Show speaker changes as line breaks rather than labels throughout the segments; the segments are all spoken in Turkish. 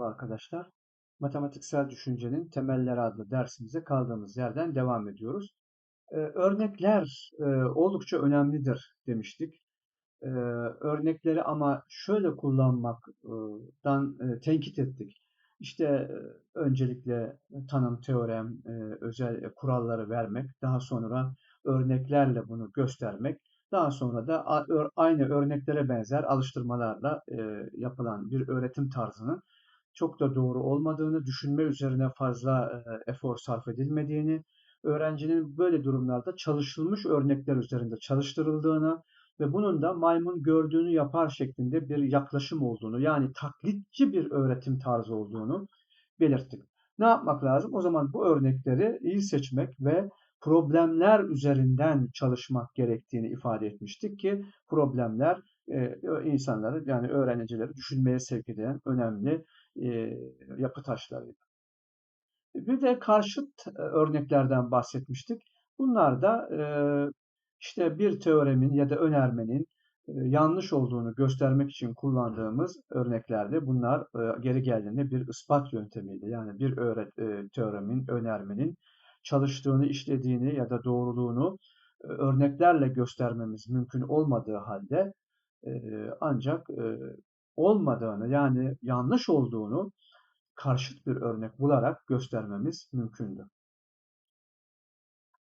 Merhaba arkadaşlar. Matematiksel düşüncenin temelleri adlı dersimize kaldığımız yerden devam ediyoruz. Ee, örnekler e, oldukça önemlidir demiştik. Ee, örnekleri ama şöyle kullanmaktan e, tenkit ettik. İşte e, öncelikle tanım, teorem, e, özel e, kuralları vermek, daha sonra örneklerle bunu göstermek, daha sonra da aynı örneklere benzer alıştırmalarla e, yapılan bir öğretim tarzının çok da doğru olmadığını, düşünme üzerine fazla e, efor sarf edilmediğini, öğrencinin böyle durumlarda çalışılmış örnekler üzerinde çalıştırıldığını ve bunun da maymun gördüğünü yapar şeklinde bir yaklaşım olduğunu, yani taklitçi bir öğretim tarzı olduğunu belirttik. Ne yapmak lazım? O zaman bu örnekleri iyi seçmek ve problemler üzerinden çalışmak gerektiğini ifade etmiştik ki problemler insanları yani öğrencileri düşünmeye sevk eden önemli e, yapı taşlarıydı. Bir de karşıt e, örneklerden bahsetmiştik. Bunlar da e, işte bir teoremin ya da önermenin e, yanlış olduğunu göstermek için kullandığımız örneklerde bunlar e, geri geldiğinde bir ispat yöntemiydi. Yani bir öğret, e, teoremin, önermenin çalıştığını, işlediğini ya da doğruluğunu e, örneklerle göstermemiz mümkün olmadığı halde e, ancak e, olmadığını yani yanlış olduğunu karşıt bir örnek bularak göstermemiz mümkündü.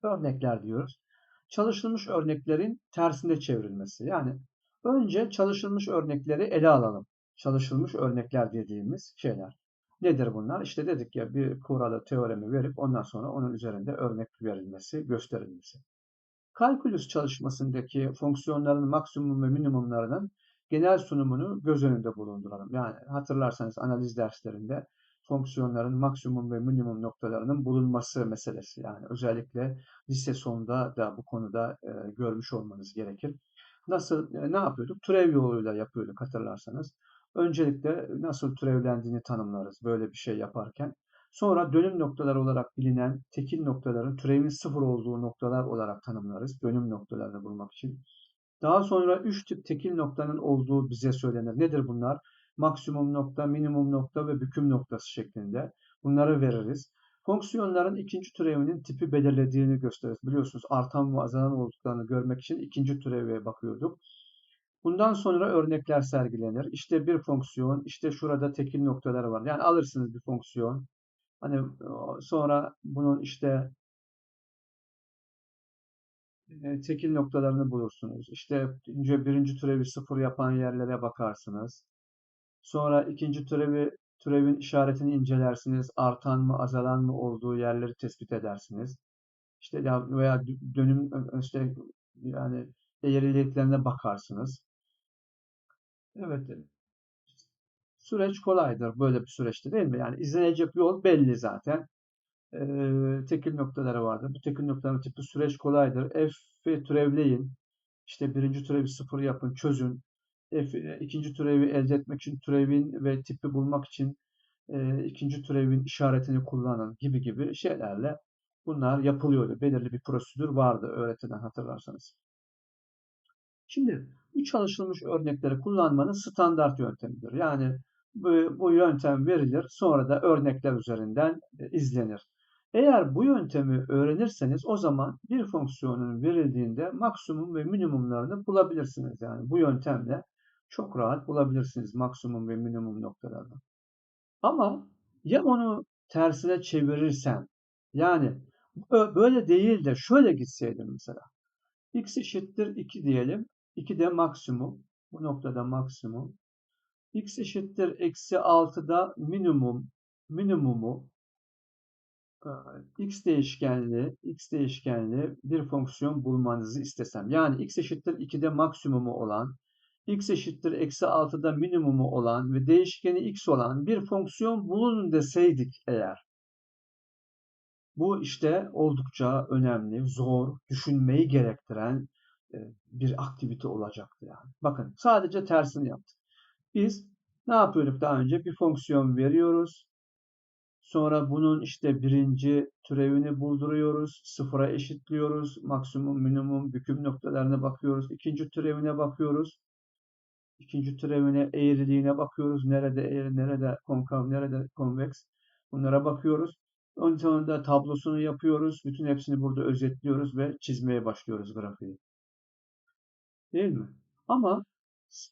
Örnekler diyoruz. Çalışılmış örneklerin tersine çevrilmesi. Yani önce çalışılmış örnekleri ele alalım. Çalışılmış örnekler dediğimiz şeyler. Nedir bunlar? İşte dedik ya bir kuralı, teoremi verip ondan sonra onun üzerinde örnek verilmesi, gösterilmesi. Kalkülüs çalışmasındaki fonksiyonların maksimum ve minimumlarının genel sunumunu göz önünde bulunduralım. Yani hatırlarsanız analiz derslerinde fonksiyonların maksimum ve minimum noktalarının bulunması meselesi. Yani özellikle lise sonunda da bu konuda e, görmüş olmanız gerekir. Nasıl, e, ne yapıyorduk? Türev yoluyla yapıyorduk hatırlarsanız. Öncelikle nasıl türevlendiğini tanımlarız böyle bir şey yaparken. Sonra dönüm noktaları olarak bilinen tekil noktaların türevin sıfır olduğu noktalar olarak tanımlarız. Dönüm noktalarını bulmak için. Daha sonra üç tip tekil noktanın olduğu bize söylenir. Nedir bunlar? Maksimum nokta, minimum nokta ve büküm noktası şeklinde. Bunları veririz. Fonksiyonların ikinci türevinin tipi belirlediğini gösteririz. Biliyorsunuz artan ve azalan olduklarını görmek için ikinci türeve bakıyorduk. Bundan sonra örnekler sergilenir. İşte bir fonksiyon, işte şurada tekil noktaları var. Yani alırsınız bir fonksiyon. Hani sonra bunun işte e, tekil noktalarını bulursunuz. İşte önce birinci türevi sıfır yapan yerlere bakarsınız. Sonra ikinci türevi türevin işaretini incelersiniz. Artan mı, azalan mı olduğu yerleri tespit edersiniz. İşte veya dönüm işte yani eğriliklerine bakarsınız. Evet. Süreç kolaydır böyle bir süreçte değil mi? Yani izlenecek yol belli zaten. Ee, tekil noktaları vardır. Bu tekil noktaların tipi süreç kolaydır. F'i türevleyin. İşte birinci türevi sıfır yapın, çözün. F, ikinci türevi elde etmek için türevin ve tipi bulmak için e, ikinci türevin işaretini kullanın gibi gibi şeylerle bunlar yapılıyordu. Belirli bir prosedür vardı öğretiden hatırlarsanız. Şimdi bu çalışılmış örnekleri kullanmanın standart yöntemidir. Yani bu, bu yöntem verilir sonra da örnekler üzerinden e, izlenir. Eğer bu yöntemi öğrenirseniz o zaman bir fonksiyonun verildiğinde maksimum ve minimumlarını bulabilirsiniz. Yani bu yöntemle çok rahat bulabilirsiniz maksimum ve minimum noktalarını. Ama ya onu tersine çevirirsen yani böyle değil de şöyle gitseydim mesela. x eşittir 2 diyelim. 2 de maksimum. Bu noktada maksimum. x eşittir eksi 6'da minimum minimumu x değişkenli x değişkenli bir fonksiyon bulmanızı istesem. Yani x eşittir 2'de maksimumu olan x eşittir eksi 6'da minimumu olan ve değişkeni x olan bir fonksiyon bulun deseydik eğer. Bu işte oldukça önemli, zor, düşünmeyi gerektiren e, bir aktivite olacaktı yani. Bakın sadece tersini yaptık. Biz ne yapıyorduk daha önce? Bir fonksiyon veriyoruz. Sonra bunun işte birinci türevini bulduruyoruz. Sıfıra eşitliyoruz. Maksimum, minimum, büküm noktalarına bakıyoruz. İkinci türevine bakıyoruz. ikinci türevine eğriliğine bakıyoruz. Nerede eğri, nerede konkav, nerede konveks. Bunlara bakıyoruz. Ondan sonra da tablosunu yapıyoruz. Bütün hepsini burada özetliyoruz ve çizmeye başlıyoruz grafiği. Değil mi? Ama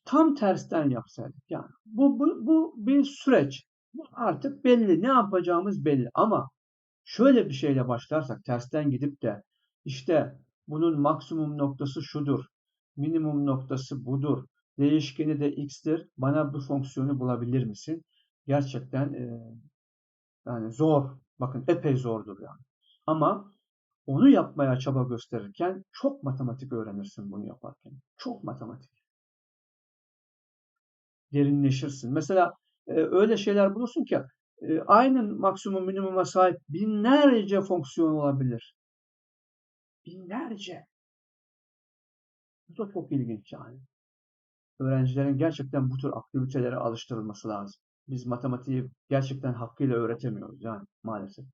tam tersten yapsaydık. Yani bu, bu, bu bir süreç. Artık belli. Ne yapacağımız belli. Ama şöyle bir şeyle başlarsak tersten gidip de işte bunun maksimum noktası şudur. Minimum noktası budur. Değişkeni de x'tir. Bana bu fonksiyonu bulabilir misin? Gerçekten e, yani zor. Bakın epey zordur yani. Ama onu yapmaya çaba gösterirken çok matematik öğrenirsin bunu yaparken. Çok matematik. Derinleşirsin. Mesela e, öyle şeyler bulursun ki e, aynı maksimum minimuma sahip binlerce fonksiyon olabilir. Binlerce. Bu da çok ilginç yani. Öğrencilerin gerçekten bu tür aktivitelere alıştırılması lazım. Biz matematiği gerçekten hakkıyla öğretemiyoruz yani maalesef.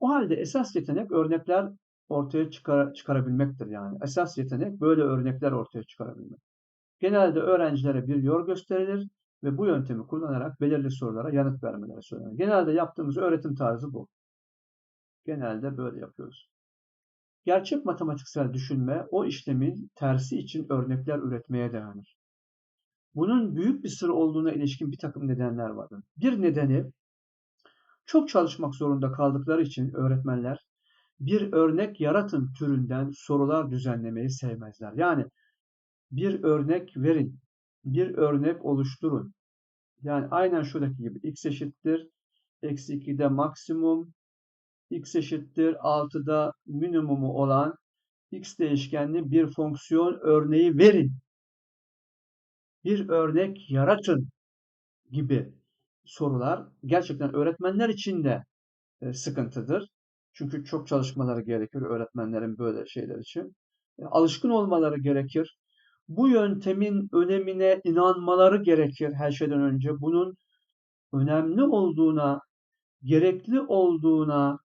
O halde esas yetenek örnekler ortaya çıkar, çıkarabilmektir yani. Esas yetenek böyle örnekler ortaya çıkarabilmek. Genelde öğrencilere bir yol gösterilir ve bu yöntemi kullanarak belirli sorulara yanıt vermeleri söylenir. Genelde yaptığımız öğretim tarzı bu. Genelde böyle yapıyoruz. Gerçek matematiksel düşünme o işlemin tersi için örnekler üretmeye dayanır. Bunun büyük bir sır olduğuna ilişkin bir takım nedenler vardır. Bir nedeni çok çalışmak zorunda kaldıkları için öğretmenler bir örnek yaratın türünden sorular düzenlemeyi sevmezler. Yani bir örnek verin, bir örnek oluşturun. Yani aynen şuradaki gibi x eşittir, eksi 2'de maksimum, x eşittir 6'da minimumu olan x değişkenli bir fonksiyon örneği verin. Bir örnek yaratın gibi sorular gerçekten öğretmenler için de e, sıkıntıdır. Çünkü çok çalışmaları gerekir öğretmenlerin böyle şeyler için. E, alışkın olmaları gerekir. Bu yöntemin önemine inanmaları gerekir her şeyden önce. Bunun önemli olduğuna, gerekli olduğuna,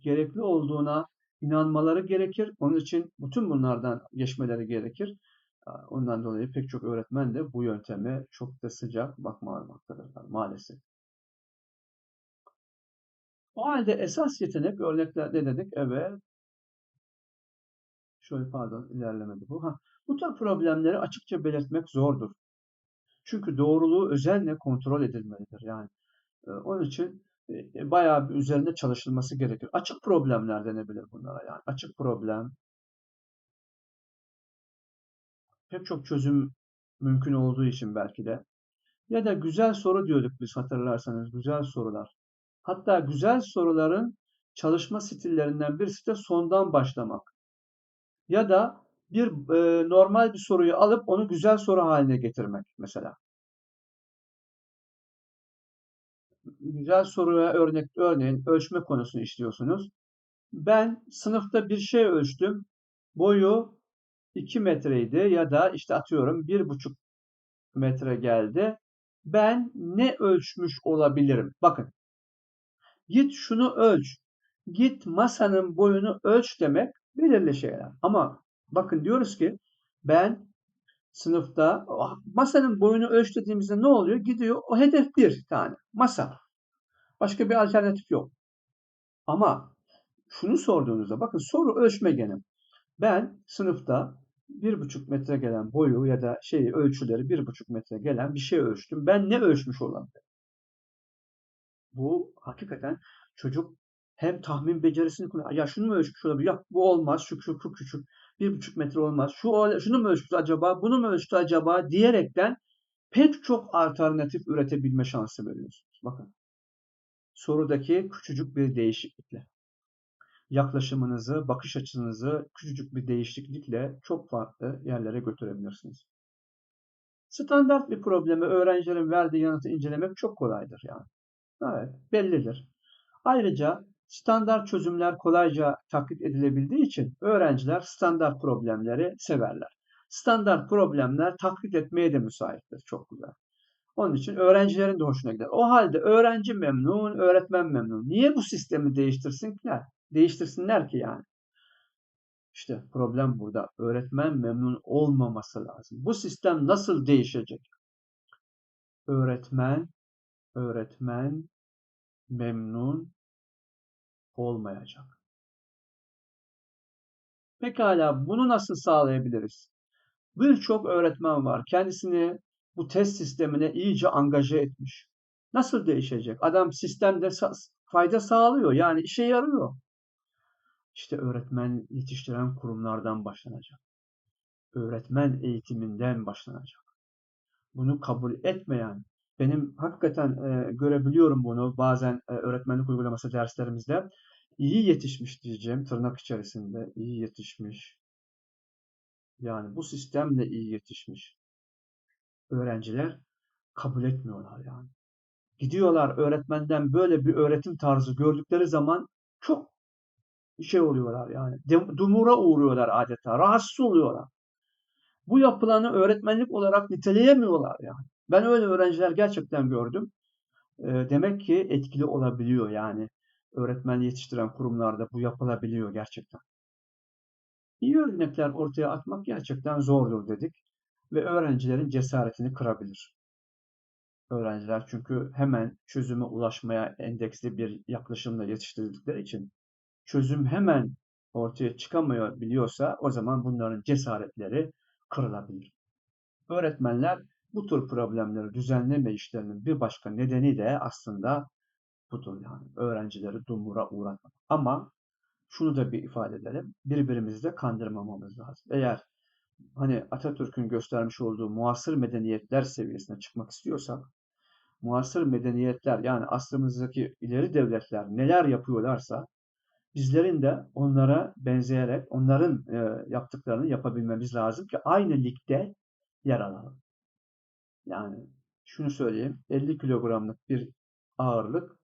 gerekli olduğuna inanmaları gerekir. Onun için bütün bunlardan geçmeleri gerekir. Ondan dolayı pek çok öğretmen de bu yönteme çok da sıcak bakmamaktadır maalesef. O halde esas yetenek örnekler ne dedik? Evet. Şöyle pardon ilerlemedi bu. Ha, bu tür problemleri açıkça belirtmek zordur. Çünkü doğruluğu özenle kontrol edilmelidir. Yani e, onun için e, bayağı bir üzerinde çalışılması gerekir. Açık problemler denebilir bunlara yani. Açık problem, pek çok çözüm mümkün olduğu için belki de. Ya da güzel soru diyorduk biz hatırlarsanız. Güzel sorular. Hatta güzel soruların çalışma stillerinden birisi de sondan başlamak. Ya da bir e, normal bir soruyu alıp onu güzel soru haline getirmek mesela. Güzel soruya örnek örneğin ölçme konusunu işliyorsunuz. Ben sınıfta bir şey ölçtüm. Boyu 2 metreydi ya da işte atıyorum 1,5 metre geldi. Ben ne ölçmüş olabilirim? Bakın. Git şunu ölç. Git masanın boyunu ölç demek belirli şeyler. Ama bakın diyoruz ki ben sınıfta masanın boyunu ölç dediğimizde ne oluyor? Gidiyor o hedef bir tane masa. Başka bir alternatif yok. Ama şunu sorduğunuzda bakın soru ölçme gene. Ben sınıfta bir buçuk metre gelen boyu ya da şeyi ölçüleri bir buçuk metre gelen bir şey ölçtüm. Ben ne ölçmüş olabilirim? Bu hakikaten çocuk hem tahmin becerisini kullanıyor. Ya şunu mu ölçmüş olabilir? Ya bu olmaz. Şu, şu, şu küçük. Bir buçuk metre olmaz. Şu, şunu mu ölçtü acaba? Bunu mu ölçtü acaba? Diyerekten pek çok alternatif üretebilme şansı veriyorsunuz. Bakın. Sorudaki küçücük bir değişiklikle yaklaşımınızı, bakış açınızı küçücük bir değişiklikle çok farklı yerlere götürebilirsiniz. Standart bir problemi öğrencilerin verdiği yanıtı incelemek çok kolaydır yani. Evet, bellidir. Ayrıca standart çözümler kolayca taklit edilebildiği için öğrenciler standart problemleri severler. Standart problemler taklit etmeye de müsaittir. Çok güzel. Onun için öğrencilerin de hoşuna gider. O halde öğrenci memnun, öğretmen memnun. Niye bu sistemi değiştirsinler? Değiştirsinler ki yani. İşte problem burada. Öğretmen memnun olmaması lazım. Bu sistem nasıl değişecek? Öğretmen, öğretmen memnun olmayacak. Pekala bunu nasıl sağlayabiliriz? Birçok öğretmen var. Kendisini bu test sistemine iyice angaje etmiş. Nasıl değişecek? Adam sistemde fayda sağlıyor. Yani işe yarıyor. İşte öğretmen yetiştiren kurumlardan başlanacak. Öğretmen eğitiminden başlanacak. Bunu kabul etmeyen, benim hakikaten e, görebiliyorum bunu bazen e, öğretmenlik uygulaması derslerimizde. İyi yetişmiş diyeceğim tırnak içerisinde. iyi yetişmiş. Yani bu sistemle iyi yetişmiş. Öğrenciler kabul etmiyorlar yani. Gidiyorlar öğretmenden böyle bir öğretim tarzı gördükleri zaman çok şey oluyorlar yani. Dumura uğruyorlar adeta. Rahatsız oluyorlar. Bu yapılanı öğretmenlik olarak niteleyemiyorlar yani. Ben öyle öğrenciler gerçekten gördüm. demek ki etkili olabiliyor yani. Öğretmen yetiştiren kurumlarda bu yapılabiliyor gerçekten. İyi örnekler ortaya atmak gerçekten zordur dedik ve öğrencilerin cesaretini kırabilir. Öğrenciler çünkü hemen çözüme ulaşmaya endeksli bir yaklaşımla yetiştirildikleri için çözüm hemen ortaya çıkamıyor biliyorsa o zaman bunların cesaretleri kırılabilir. Öğretmenler bu tür problemleri düzenleme işlerinin bir başka nedeni de aslında budur yani öğrencileri dumura uğratmak. Ama şunu da bir ifade edelim. Birbirimizi de kandırmamamız lazım. Eğer hani Atatürk'ün göstermiş olduğu muasır medeniyetler seviyesine çıkmak istiyorsak muasır medeniyetler yani asrımızdaki ileri devletler neler yapıyorlarsa bizlerin de onlara benzeyerek onların e, yaptıklarını yapabilmemiz lazım ki aynı ligde yer alalım. Yani şunu söyleyeyim 50 kilogramlık bir ağırlık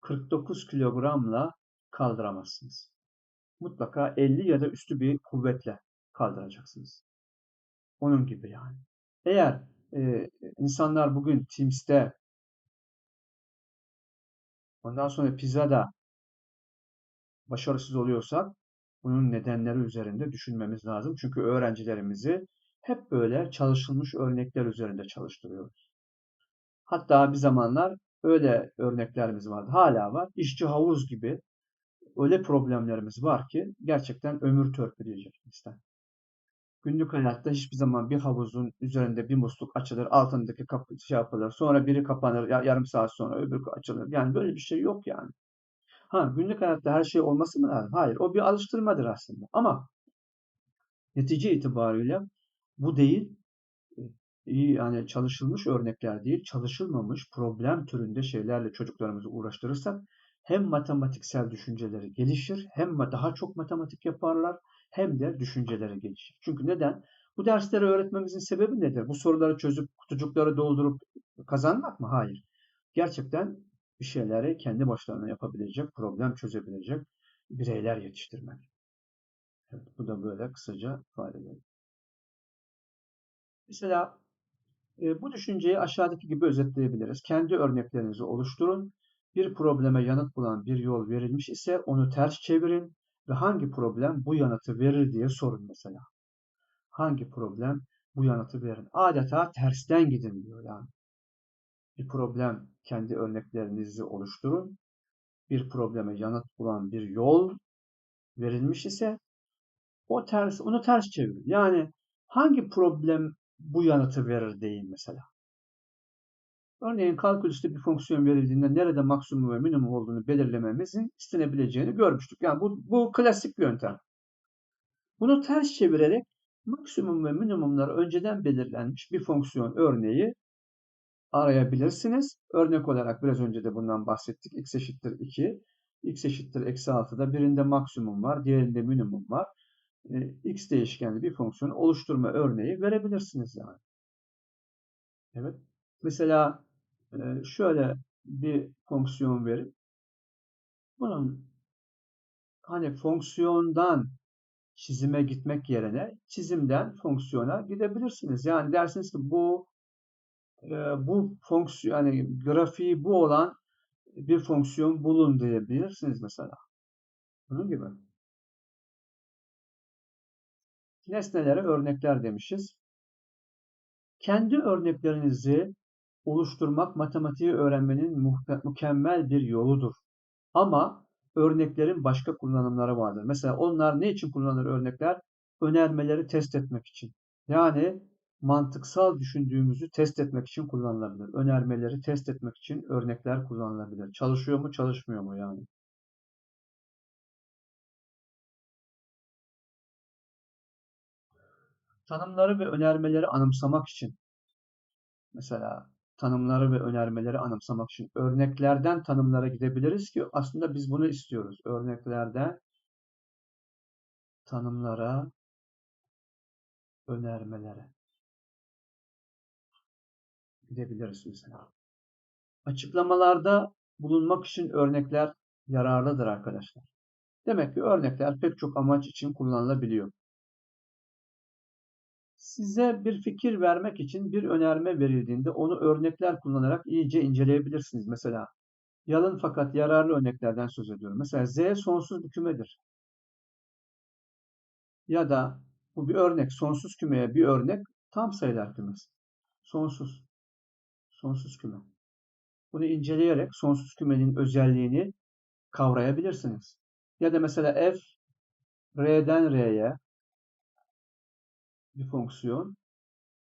49 kilogramla kaldıramazsınız. Mutlaka 50 ya da üstü bir kuvvetle kaldıracaksınız. Onun gibi yani. Eğer e, insanlar bugün Teams'te ondan sonra pizzada başarısız oluyorsak bunun nedenleri üzerinde düşünmemiz lazım. Çünkü öğrencilerimizi hep böyle çalışılmış örnekler üzerinde çalıştırıyoruz. Hatta bir zamanlar öyle örneklerimiz vardı. Hala var. İşçi havuz gibi öyle problemlerimiz var ki gerçekten ömür törpüleyecek bizden. Günlük hayatta hiçbir zaman bir havuzun üzerinde bir musluk açılır, altındaki kapı şey yapılır, sonra biri kapanır, yarım saat sonra öbürü açılır. Yani böyle bir şey yok yani. Ha günlük hayatta her şey olması mı lazım? Hayır. O bir alıştırmadır aslında. Ama netice itibariyle bu değil yani çalışılmış örnekler değil, çalışılmamış problem türünde şeylerle çocuklarımızı uğraştırırsak hem matematiksel düşünceleri gelişir, hem daha çok matematik yaparlar, hem de düşünceleri gelişir. Çünkü neden? Bu dersleri öğretmemizin sebebi nedir? Bu soruları çözüp kutucukları doldurup kazanmak mı? Hayır. Gerçekten bir şeyleri kendi başlarına yapabilecek, problem çözebilecek bireyler yetiştirmek. Evet, bu da böyle kısaca ifade edelim. Mesela bu düşünceyi aşağıdaki gibi özetleyebiliriz. Kendi örneklerinizi oluşturun. Bir probleme yanıt bulan bir yol verilmiş ise onu ters çevirin ve hangi problem bu yanıtı verir diye sorun mesela. Hangi problem bu yanıtı verir? Adeta tersten gidin diyor yani bir problem kendi örneklerinizi oluşturun. Bir probleme yanıt bulan bir yol verilmiş ise o ters, onu ters çevirin. Yani hangi problem bu yanıtı verir deyin mesela. Örneğin kalkülüste bir fonksiyon verildiğinde nerede maksimum ve minimum olduğunu belirlememizin istenebileceğini görmüştük. Yani bu, bu klasik bir yöntem. Bunu ters çevirerek maksimum ve minimumlar önceden belirlenmiş bir fonksiyon örneği arayabilirsiniz. Örnek olarak biraz önce de bundan bahsettik. x eşittir 2. x eşittir eksi 6'da birinde maksimum var, diğerinde minimum var. E, x değişkenli bir fonksiyon oluşturma örneği verebilirsiniz yani. Evet. Mesela e, şöyle bir fonksiyon verip bunun hani fonksiyondan çizime gitmek yerine çizimden fonksiyona gidebilirsiniz. Yani dersiniz ki bu bu fonksiyon yani grafiği bu olan bir fonksiyon bulun diyebilirsiniz mesela. Bunun gibi. Nesnelere örnekler demişiz. Kendi örneklerinizi oluşturmak matematiği öğrenmenin mükemmel bir yoludur. Ama örneklerin başka kullanımları vardır. Mesela onlar ne için kullanılır örnekler? Önermeleri test etmek için. Yani mantıksal düşündüğümüzü test etmek için kullanılabilir. Önermeleri test etmek için örnekler kullanılabilir. Çalışıyor mu, çalışmıyor mu yani? Tanımları ve önermeleri anımsamak için mesela tanımları ve önermeleri anımsamak için örneklerden tanımlara gidebiliriz ki aslında biz bunu istiyoruz. Örneklerden tanımlara, önermelere gidebiliriz mesela. Açıklamalarda bulunmak için örnekler yararlıdır arkadaşlar. Demek ki örnekler pek çok amaç için kullanılabiliyor. Size bir fikir vermek için bir önerme verildiğinde onu örnekler kullanarak iyice inceleyebilirsiniz. Mesela yalın fakat yararlı örneklerden söz ediyorum. Mesela Z sonsuz bir kümedir. Ya da bu bir örnek. Sonsuz kümeye bir örnek tam sayılar kümesi. Sonsuz. Sonsuz küme. Bunu inceleyerek sonsuz kümenin özelliğini kavrayabilirsiniz. Ya da mesela f r'den r'ye bir fonksiyon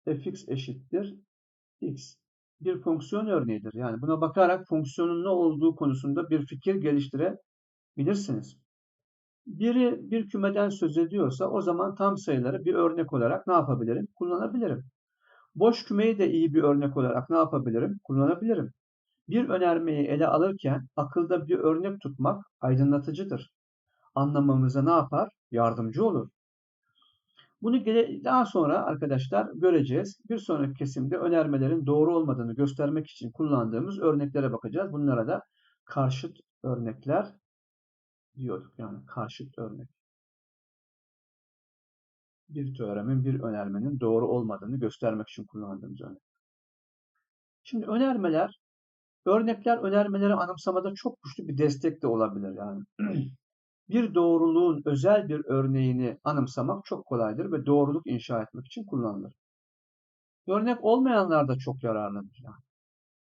fx eşittir x bir fonksiyon örneğidir. Yani buna bakarak fonksiyonun ne olduğu konusunda bir fikir geliştirebilirsiniz. Biri bir kümeden söz ediyorsa o zaman tam sayıları bir örnek olarak ne yapabilirim? Kullanabilirim. Boş kümeyi de iyi bir örnek olarak ne yapabilirim? Kullanabilirim. Bir önermeyi ele alırken akılda bir örnek tutmak aydınlatıcıdır. Anlamamıza ne yapar? Yardımcı olur. Bunu daha sonra arkadaşlar göreceğiz. Bir sonraki kesimde önermelerin doğru olmadığını göstermek için kullandığımız örneklere bakacağız. Bunlara da karşıt örnekler diyorduk. Yani karşıt örnek. Bir teoremin, bir önermenin doğru olmadığını göstermek için kullandığımız örnek. Şimdi önermeler, örnekler önermeleri anımsamada çok güçlü bir destek de olabilir. Yani bir doğruluğun özel bir örneğini anımsamak çok kolaydır ve doğruluk inşa etmek için kullanılır. Örnek olmayanlar da çok yararlıdır.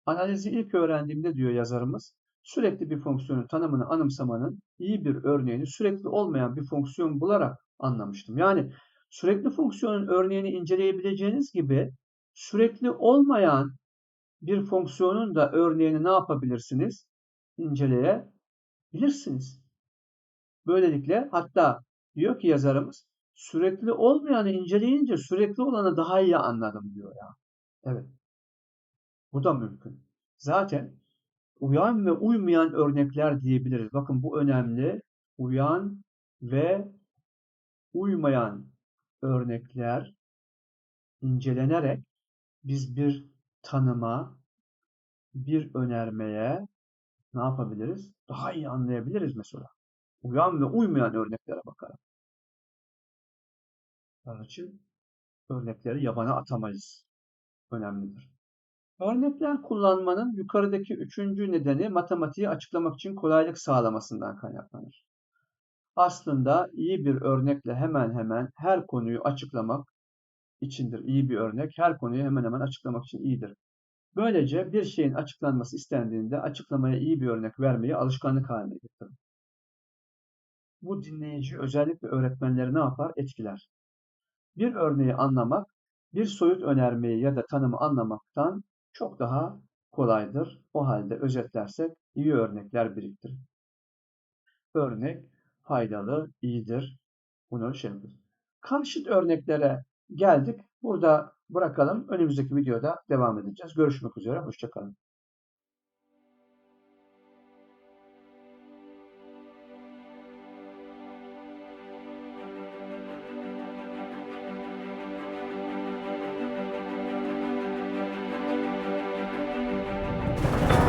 Analizi ilk öğrendiğimde diyor yazarımız, sürekli bir fonksiyonun tanımını anımsamanın iyi bir örneğini sürekli olmayan bir fonksiyon bularak anlamıştım. Yani sürekli fonksiyonun örneğini inceleyebileceğiniz gibi sürekli olmayan bir fonksiyonun da örneğini ne yapabilirsiniz? İnceleyebilirsiniz. Böylelikle hatta diyor ki yazarımız sürekli olmayanı inceleyince sürekli olanı daha iyi anladım diyor ya. Evet. Bu da mümkün. Zaten uyan ve uymayan örnekler diyebiliriz. Bakın bu önemli. Uyan ve uymayan örnekler incelenerek biz bir tanıma, bir önermeye ne yapabiliriz? Daha iyi anlayabiliriz mesela. Uyan ve uymayan örneklere bakarak. Onun için örnekleri yabana atamayız. Önemlidir. Örnekler kullanmanın yukarıdaki üçüncü nedeni matematiği açıklamak için kolaylık sağlamasından kaynaklanır. Aslında iyi bir örnekle hemen hemen her konuyu açıklamak içindir. İyi bir örnek her konuyu hemen hemen açıklamak için iyidir. Böylece bir şeyin açıklanması istendiğinde açıklamaya iyi bir örnek vermeyi alışkanlık haline getirir. Bu dinleyici özellikle öğretmenleri ne yapar? Etkiler. Bir örneği anlamak, bir soyut önermeyi ya da tanımı anlamaktan çok daha kolaydır. O halde özetlersek iyi örnekler biriktirin. Örnek faydalı, iyidir. Bunu şey. Karşıt örneklere geldik. Burada bırakalım. Önümüzdeki videoda devam edeceğiz. Görüşmek üzere. Hoşçakalın. Thank you.